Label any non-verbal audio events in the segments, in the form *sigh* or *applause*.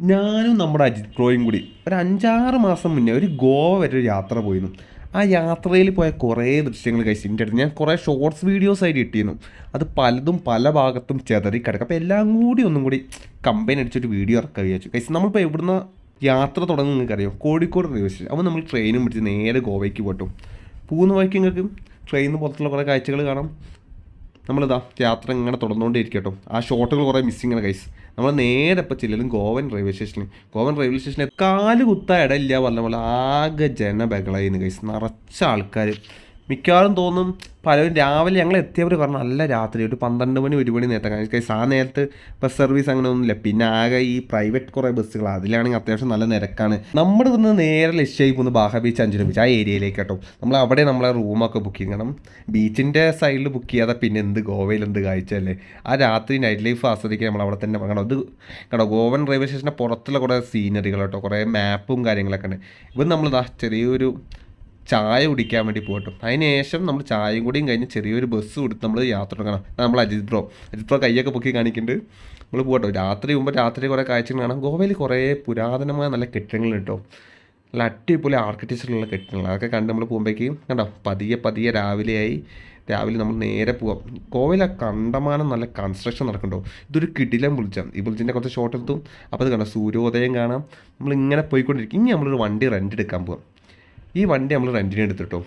ഞാനും നമ്മുടെ അജിത് ബ്രോയും കൂടി ഒരു അഞ്ചാറ് മാസം മുന്നേ ഒരു ഗോവ വരെ ഒരു യാത്ര പോയിരുന്നു. ആ യാത്രയിൽ പോയ കുറേ ദൃശ്യങ്ങൾ കഴിച്ചിട്ട് അടുത്ത്. ഞാൻ കുറേ ഷോർട്സ് വീഡിയോസ് ആയിട്ട് ഇട്ടിരുന്നു. അത് പലതും പല ഭാഗത്തും ചെതറി കിടക്കും. അപ്പോൾ എല്ലാം കൂടി ഒന്നും കൂടി കമ്പൈൻ അടിച്ചൊരു വീഡിയോ ഇറക്കുക വിചാരിച്ചു. കഴിച്ച് നമ്മളിപ്പോൾ എവിടുന്ന യാത്ര നിങ്ങൾക്ക് നിങ്ങൾക്കറിയാം? കോഴിക്കോട് റെയിൽവേ സ്റ്റേഷൻ അപ്പോൾ നമ്മൾ ട്രെയിനും പിടിച്ച് നേരെ ഗോവയ്ക്ക് പോട്ടു. പോകുന്ന വഴിക്ക് നിങ്ങൾക്ക് ട്രെയിനിന് പുറത്തുള്ള കുറേ കാഴ്ചകൾ കാണാം. നമ്മളിതാ യാത്ര ഇങ്ങനെ തുടർന്നുകൊണ്ടേ ഇരിക്കട്ടോ ആ ഷോട്ടുകൾ കുറേ മിസ്സിങ് ആണ് കൈസ് നമ്മൾ നേരെ ഇപ്പോൾ ചെല്ലലും ഗോവൻ റെയിൽവേ സ്റ്റേഷനിൽ ഗോവൻ റെയിൽവേ സ്റ്റേഷനിൽ കാൽ കുത്താ ഇടയില്ല പറഞ്ഞ പോലെ ആകെ ജനബഹളായിരുന്നു കൈസ് നിറച്ച ആൾക്കാർ മിക്കവാറും തോന്നും പലരും രാവിലെ ഞങ്ങൾ എത്തിയവർ പറഞ്ഞു നല്ല രാത്രി ഒരു പന്ത്രണ്ട് മണി ഒരു മണി നേരത്തെ കൈസ് ആ നേരത്ത് ബസ് സർവീസ് അങ്ങനെ ഒന്നുമില്ല. പിന്നെ ആകെ ഈ പ്രൈവറ്റ് കുറേ ബസ്സുകൾ അതിലാണെങ്കിൽ അത്യാവശ്യം നല്ല നിരക്കാണ്. നമ്മുടെ ഇവിടുന്ന് നേരെ ലക്ഷ്യമായി പോകുന്ന ബാഹ ബീച്ച് അഞ്ചിന് ബീച്ച് ആ ഏരിയയിലേക്ക് കേട്ടോ. നമ്മൾ അവിടെ നമ്മളെ റൂമൊക്കെ ബുക്ക് ചെയ്യും കാരണം ബീച്ചിന്റെ സൈഡിൽ ബുക്ക് ചെയ്യാതെ പിന്നെ എന്ത് ഗോവയിൽ എന്ത് കാഴ്ചയല്ലേ ആ രാത്രി നൈറ്റ് ലൈഫ് ആസ്വദിക്കാൻ നമ്മൾ അവിടെ തന്നെ കാരണം അത് കേട്ടോ ഗോവൻ റെയിൽവേ സ്റ്റേഷന്റെ പുറത്തുള്ള കുറേ സീനറികൾ കേട്ടോ. കുറേ മാപ്പും കാര്യങ്ങളൊക്കെ ഉണ്ട്. ഇപ്പം നമ്മളിതാ ചെറിയൊരു ചായ കുടിക്കാൻ വേണ്ടി പോകട്ടും അതിന് ശേഷം നമ്മൾ ചായയും കൂടിയും കഴിഞ്ഞ് ചെറിയൊരു ബസ് കൊടുത്ത് നമ്മൾ യാത്ര തുടങ്ങണം. നമ്മൾ അജിത് ബ്രോ. അജിത് ബ്രോ കൈയൊക്കെ പൊക്കി കാണിക്കുന്നുണ്ട് നമ്മൾ പോകട്ടോ. രാത്രി മുമ്പ് രാത്രി കുറേ കാഴ്ചകൾ കാണാം. ഗോവയിൽ കുറേ പുരാതനമായ നല്ല കെട്ടിടങ്ങൾ കേട്ടോ. നല്ല അടിപൊളി ആർക്കിടെക്ചറിലുള്ള കെട്ടിടങ്ങൾ. അതൊക്കെ കണ്ട് നമ്മൾ പോകുമ്പോഴേക്കും കണ്ടോ? പതിയെ പതിയെ രാവിലെയായി. രാവിലെ നമ്മൾ നേരെ പോവാം. ഗോവയിലെ കണ്ടമാനം നല്ല കൺസ്ട്രക്ഷൻ നടക്കുന്നുണ്ടോ ഇതൊരു കിടിലം പുളിച്ചാൽ ഈ പുളിച്ചിന്റെ കുറച്ച് ഷോട്ട് എടുത്തും. അപ്പോൾ അത് കാണാം സൂര്യോദയം കാണാം. നമ്മൾ ഇങ്ങനെ പോയിക്കൊണ്ടിരിക്കും. ഇനി നമ്മളൊരു വണ്ടി റെന്റ് എടുക്കാൻ പോവാം. ഈ വണ്ടി നമ്മൾ റെന്റിന് എടുത്തിട്ടോ.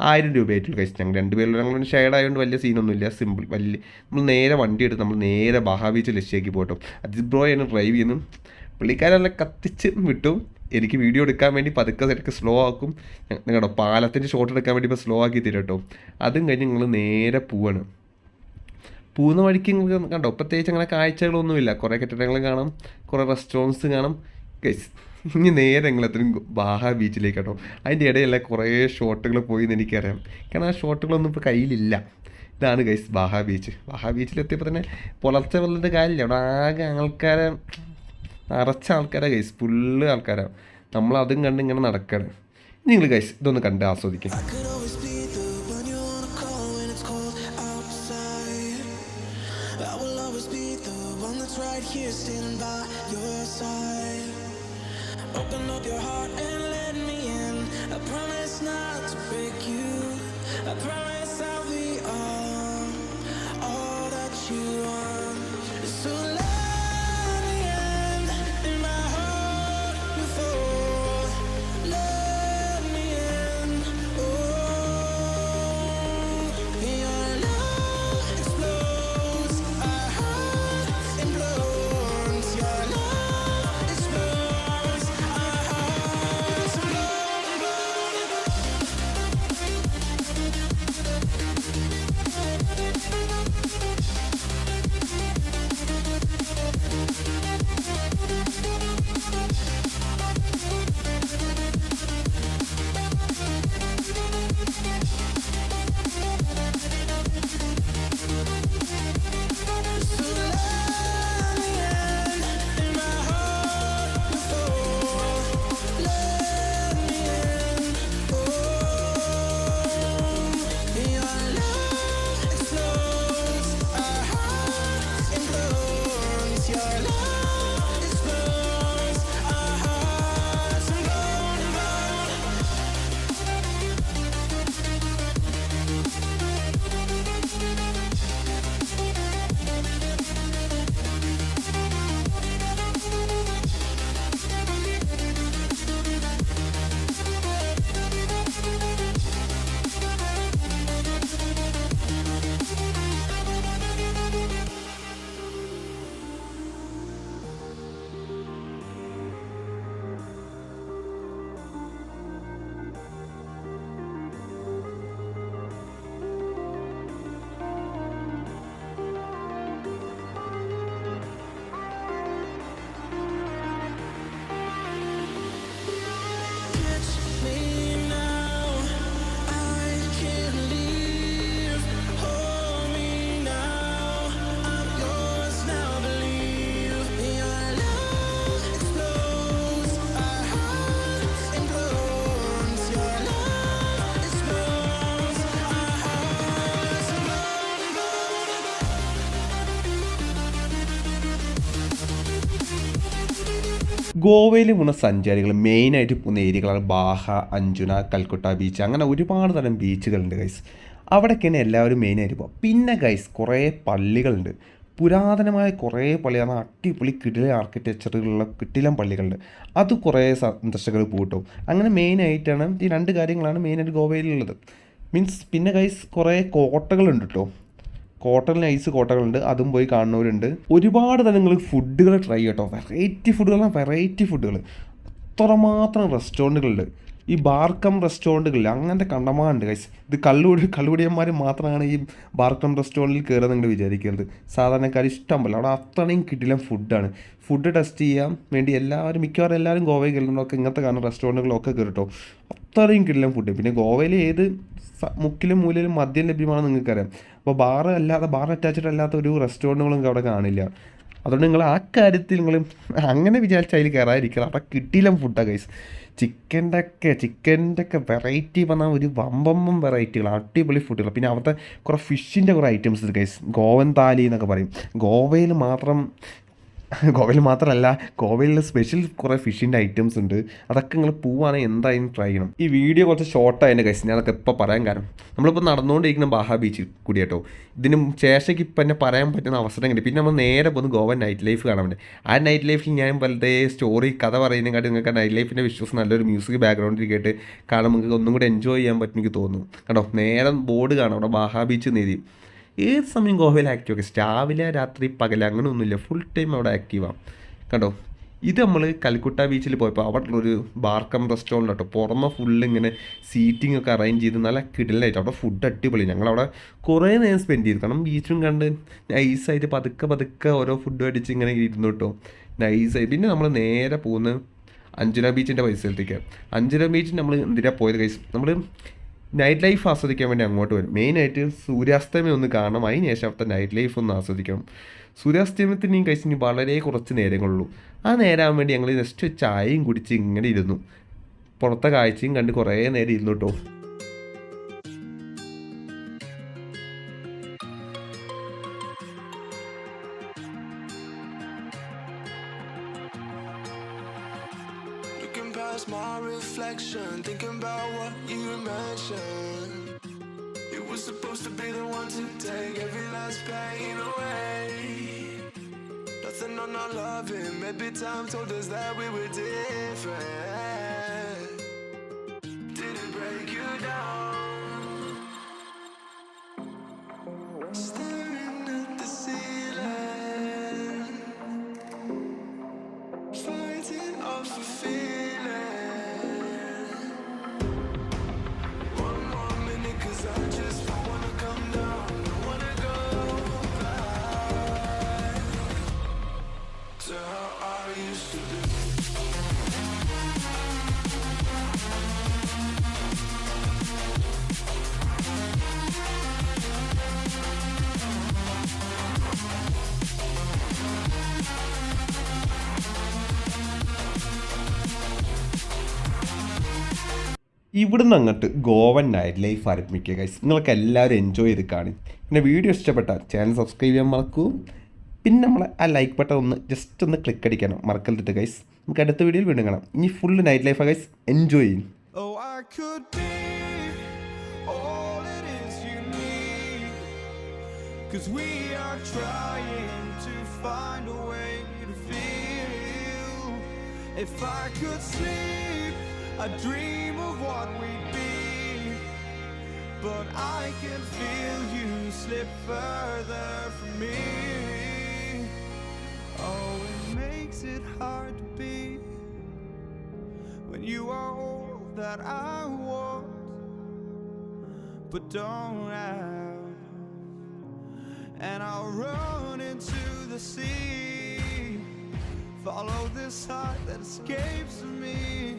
ആയിരം രൂപയായിട്ട് കഴിച്ചു ഞങ്ങൾ രണ്ടുപേരും ഞങ്ങൾ ഷെയർഡ് ആയതുകൊണ്ട് വലിയ സീനൊന്നുമില്ല സിമ്പിൾ വലിയ നമ്മൾ നേരെ വണ്ടി എടുത്ത് നമ്മൾ നേരെ ബഹാബീച്ച് ലക്ഷ്യമാക്കി പോട്ടോ. അജിത് ബ്രോയാണ് ഡ്രൈവ് ചെയ്യുന്നു. പുള്ളിക്കാരെല്ലാം കത്തിച്ച് വിട്ടു. എനിക്ക് വീഡിയോ എടുക്കാൻ വേണ്ടി പതുക്കെ തിരക്ക് സ്ലോ ആക്കും. നിങ്ങളുടെ പാലത്തിന്റെ ഷോട്ട് എടുക്കാൻ വേണ്ടി ഇപ്പോൾ സ്ലോ ആക്കി തരും കേട്ടോ. അതും കഴിഞ്ഞ് നിങ്ങൾ നേരെ പോവാണ്. പോകുന്ന വഴിക്ക് നിങ്ങൾ കണ്ടോ? പ്രത്യേകിച്ച് അങ്ങനെ കാഴ്ചകളൊന്നുമില്ല. കുറേ കെട്ടിടങ്ങൾ കാണാം. കുറേ റെസ്റ്റോറന്റ്സ് കാണാം. ഗൈസ് ഇനി നേരെ ഞങ്ങളെത്രയും ബാഹ ബീച്ചിലേക്ക് കേട്ടോ അതിന്റെ ഇടയിലെ കുറേ ഷോട്ടുകൾ പോയി എന്ന് എനിക്കറിയാം. കാരണം ആ ഷോട്ടുകളൊന്നും ഇപ്പോൾ കയ്യിലില്ല. ഇതാണ് ഗൈസ് ബാഹ ബീച്ച്. ബാഹ ബീച്ചിലെത്തിയപ്പോൾ തന്നെ പുലർച്ചെ വന്നിട്ട് കാര്യമില്ല. അവിടെ ആകെ ആൾക്കാരെ നിറച്ച ആൾക്കാരാണ് ഗൈസ് ഫുള്ള് ആൾക്കാരാണ് നമ്മളതും കണ്ട് ഇങ്ങനെ നടക്കുകയാണ് നിങ്ങൾ ഗൈസ് ഇതൊന്ന് കണ്ട് ആസ്വദിക്കും Open up your heart and let me in. I promise not ഗോവയിൽ പോകുന്ന സഞ്ചാരികൾ മെയിനായിട്ട് പോകുന്ന ഏരിയകളാണ് ബാഹ അഞ്ജുന കൽക്കുട്ട ബീച്ച് അങ്ങനെ ഒരുപാട് തരം ബീച്ചുകളുണ്ട് ഗൈസ് അവിടേക്കാണ് എല്ലാവരും മെയിനായിട്ട് പോകുക പിന്നെ ഗൈസ് കുറേ പള്ളികളുണ്ട്. പുരാതനമായ കുറേ പള്ളിയാണ് അടിപൊളി കിടില ആർക്കിടെക്ചറുകളുള്ള കിട്ടിലം പള്ളികളുണ്ട്. അത് കുറേ സന്ദർശകർ പൂട്ടും. അങ്ങനെ മെയിനായിട്ടാണ് ഈ രണ്ട് കാര്യങ്ങളാണ് മെയിനായിട്ട് ഗോവയിലുള്ളത്. മീൻസ് പിന്നെ ഗൈസ് കുറേ കോട്ടകളുണ്ട് കേട്ടോ കോട്ടകൾ ഐസ് കോട്ടകളുണ്ട് അതും പോയി കാണുന്നവരുണ്ട്. ഒരുപാട് തന്നെ നിങ്ങൾ ഫുഡുകൾ ട്രൈ ചെയ്യട്ടോ വെറൈറ്റി ഫുഡുകളാണ് വെറൈറ്റി ഫുഡുകൾ അത്രമാത്രം റെസ്റ്റോറന്റുകളുണ്ട് ഈ ബാർക്കം റെസ്റ്റോറന്റുകളിൽ അങ്ങനത്തെ കണ്ടമാനുണ്ട് കൈസ് ഇത് കള്ളുകൂടി കള്ളുകുടിയന്മാർ മാത്രമാണ് ഈ ബാർക്കം റെസ്റ്റോറന്റിൽ കയറുക നിങ്ങൾ വിചാരിക്കരുത്. സാധാരണക്കാർ ഇഷ്ടം പോലെ അവിടെ അത്രയും കിട്ടില്ല ഫുഡാണ് ഫുഡ് ടെസ്റ്റ് ചെയ്യാൻ വേണ്ടി എല്ലാവരും മിക്കവാറും എല്ലാവരും ഗോവയിൽ കയറുന്നതൊക്കെ ഇങ്ങനത്തെ കാരണം റെസ്റ്റോറന്റുകളൊക്കെ കയറിട്ടോ അത്രയും കിട്ടില്ല ഫുഡ് പിന്നെ ഗോവയിൽ ഏത് മുക്കിലും മൂലയിലും മദ്യം ലഭ്യമാണെന്ന് നിങ്ങൾക്കറിയാം. അപ്പോൾ ബാർ അല്ലാതെ ബാർ അറ്റാച്ച്ഡ് അല്ലാത്ത ഒരു റെസ്റ്റോറന്റുകളും അവിടെ കാണില്ല. അതുകൊണ്ട് നിങ്ങൾ ആ കാര്യത്തിൽ നിങ്ങൾ അങ്ങനെ വിചാരിച്ച അതിൽ കയറാതിരിക്കണം അവിടെ കിട്ടിയില്ല ഫുഡാണ് ഗൈസ് ചിക്കന്റെ ഒക്കെ ചിക്കന്റെ ഒക്കെ വെറൈറ്റി പറഞ്ഞാൽ ഒരു വമ്പമ്പം വെറൈറ്റികൾ അടിപൊളി ഫുഡുകൾ പിന്നെ അവിടുത്തെ കുറേ ഫിഷിന്റെ കുറേ ഐറ്റംസ് ഉണ്ട് ഗൈസ് ഗോവൻ താലി എന്നൊക്കെ പറയും. ഗോവയിൽ മാത്രം *laughs* ഗോവയിൽ മാത്രമല്ല ഗോവയിൽ സ്പെഷ്യൽ കുറേ ഫിഷിന്റെ ഐറ്റംസ് ഉണ്ട്. അതൊക്കെ നിങ്ങൾ പോവുകയാണെങ്കിൽ എന്തായാലും ട്രൈ ചെയ്യണം. ഈ വീഡിയോ കുറച്ച് ഷോർട്ടായതിന്റെ കഴിച്ച് ഞാൻ അതൊക്കെ ഇപ്പോൾ പറയാൻ കാരണം. നമ്മളിപ്പോൾ നടന്നുകൊണ്ടിരിക്കുന്ന ബാഹ ബീച്ച് കൂടി കേട്ടോ ഇതിന് ശേഷയ്ക്ക് ഇപ്പം എന്നെ പറയാൻ പറ്റുന്ന അവസരം കിട്ടി. പിന്നെ നമ്മൾ നേരെ പോകുന്നു ഗോവൻ നൈറ്റ് ലൈഫ് കാണാൻ വേണ്ടി. ആ നൈറ്റ് ലൈഫിൽ ഞാൻ വെറുതെ സ്റ്റോറി കഥ പറയുന്നതിനെക്കാട്ടി നിങ്ങൾക്ക് നൈറ്റ് ലൈഫിന്റെ വിശ്വസ് നല്ലൊരു മ്യൂസിക് ബാക്ക്ഗ്രൗണ്ടിൽ കേട്ട് കാണുമ്പോൾ നിങ്ങൾക്ക് ഒന്നും കൂടി എൻജോയ് ചെയ്യാൻ പറ്റും എനിക്ക് തോന്നുന്നു. കേട്ടോ നേരം ബോർഡ് കാണാം. അവിടെ ബാഹ ബീച്ച് നേരി ഏത് സമയം ഗോവയിൽ ആക്റ്റീവ് ആക്കുക രാവിലെ രാത്രി പകൽ അങ്ങനെ ഒന്നുമില്ല ഫുൾ ടൈം അവിടെ ആക്റ്റീവാണ് കണ്ടോ? ഇത് നമ്മൾ കൽക്കുട്ട ബീച്ചിൽ പോയപ്പോൾ അവിടെ ഒരു ബാർക്കം റെസ്റ്റോറന്റ് കേട്ടോ പുറമെ ഫുള്ള് ഇങ്ങനെ സീറ്റിംഗ് ഒക്കെ അറേഞ്ച് ചെയ്ത് നല്ല കിടലായിട്ട്. അവിടെ ഫുഡ് അടിപൊളി. ഞങ്ങളവിടെ കുറേ നേരം സ്പെൻഡ് ചെയ്തു. കാരണം ബീച്ചും കണ്ട് നൈസായിട്ട് പതുക്കെ പതുക്കെ ഓരോ ഫുഡും അടിച്ച് ഇങ്ങനെ ഇരുന്നു കേട്ടോ നൈസായി പിന്നെ നമ്മൾ നേരെ പോകുന്ന അഞ്ജന ബീച്ചിന്റെ പരിസരത്തേക്ക് അഞ്ജന ബീച്ച് നമ്മൾ എന്തിനാണ് പോയത് കൈസ് നമ്മൾ നൈറ്റ് ലൈഫ് ആസ്വദിക്കാൻ വേണ്ടി അങ്ങോട്ട് വരും. മെയിനായിട്ട് സൂര്യാസ്തമയം ഒന്ന് കാണണം. അതിന് ശേഷം അവിടുത്തെ നൈറ്റ് ലൈഫ് ഒന്ന് ആസ്വദിക്കണം. സൂര്യാസ്തമയത്തിനെയും കഴിച്ചിന് വളരെ കുറച്ച് നേരങ്ങളുള്ളൂ. ആ നേരാൻ വേണ്ടി ഞങ്ങൾ ജസ്റ്റ് ചായയും കുടിച്ച് ഇങ്ങനെ ഇരുന്നു. പുറത്തെ കാഴ്ചയും കണ്ട് കുറേ നേരം ഇരുന്നു കേട്ടോ. Was supposed to be the one to take every last pain away. Nothing on our loving, maybe time told us that we were different. Did it break you down? Staring at the ceiling. Fighting off a feeling. ഇവിടുന്ന് അങ്ങോട്ട് Goan night life ആരംഭിക്കുക guys നിങ്ങൾക്ക് എല്ലാവരും enjoy ചെയ്ത് കാണും. പിന്നെ video ഇഷ്ടപ്പെട്ടാൽ channel subscribe ചെയ്യാൻ മറക്കൂ. പിന്നെ നമ്മൾ ആ ലൈക്ക് ബട്ടൺ ഒന്ന് ജസ്റ്റ് ഒന്ന് ക്ലിക്ക് അടിക്കണം. മറക്കരുത് ഗൈസ് നമുക്ക് അടുത്ത വീഡിയോയിൽ വീണ്ടും കാണാം. ഇനി full night life guys enjoy ചെയ്യും. Cause we are trying to find a way to feel. If I could sleep, I'd dream of what we'd be. But I can feel you slip further from me. Oh, it makes it hard to be when you are all that I want, but don't have. And I'll run into the sea, follow this heart that escapes me.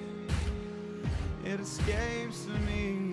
It escapes me,